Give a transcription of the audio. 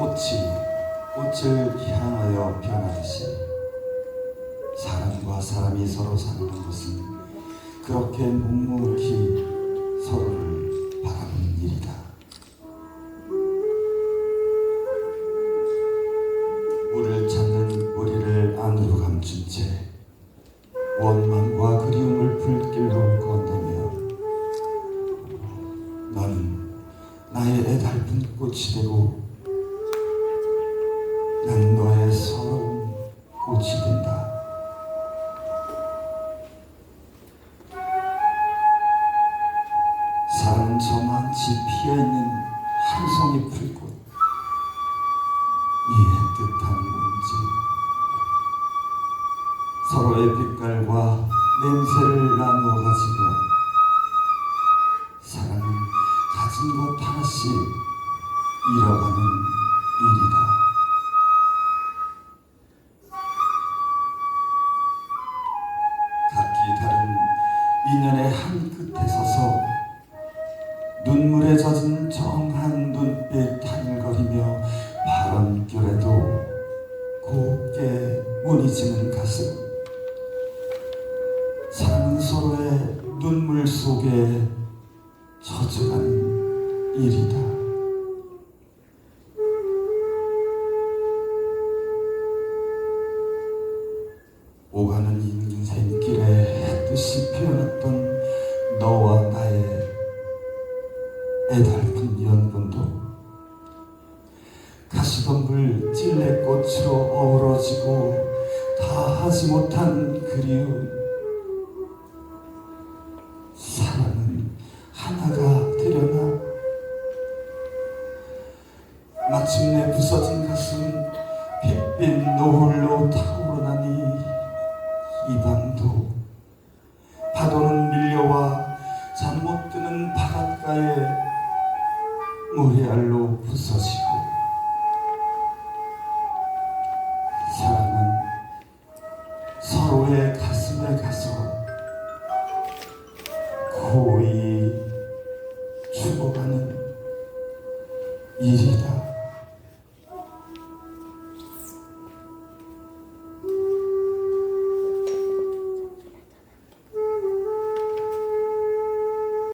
꽃이 꽃을 향하여 변하듯이 사람과 사람이 서로 사는 것은 그렇게 묵묵히 서로를 피어있는 한 송이 풀꽃 이 애틋한 문지 서로의 빛깔과 냄새를 나누어 가지고 사랑은 가진 것 하나씩 잃어가는 일이다. 각기 다른 인연의 한 끝에 서서 눈물에 젖은 정한 눈빛 하늘거리며 바람결에도 곱게 무늬지는 가슴 사랑은 서로의 눈물 속에 젖어가는 일이다. 오가는 인생길에 햇빛이 피어났던 너와 나의 가시덤불 찔레꽃으로 어우러지고 다 하지 못한 그리움. 사랑은 하나가 되려나? 마침내 부서진 가슴 핏빛 노을로 타오르나니 이 밤도 파도는 밀려와 잠 못 드는 바닷가에 모래알로 부서지고 고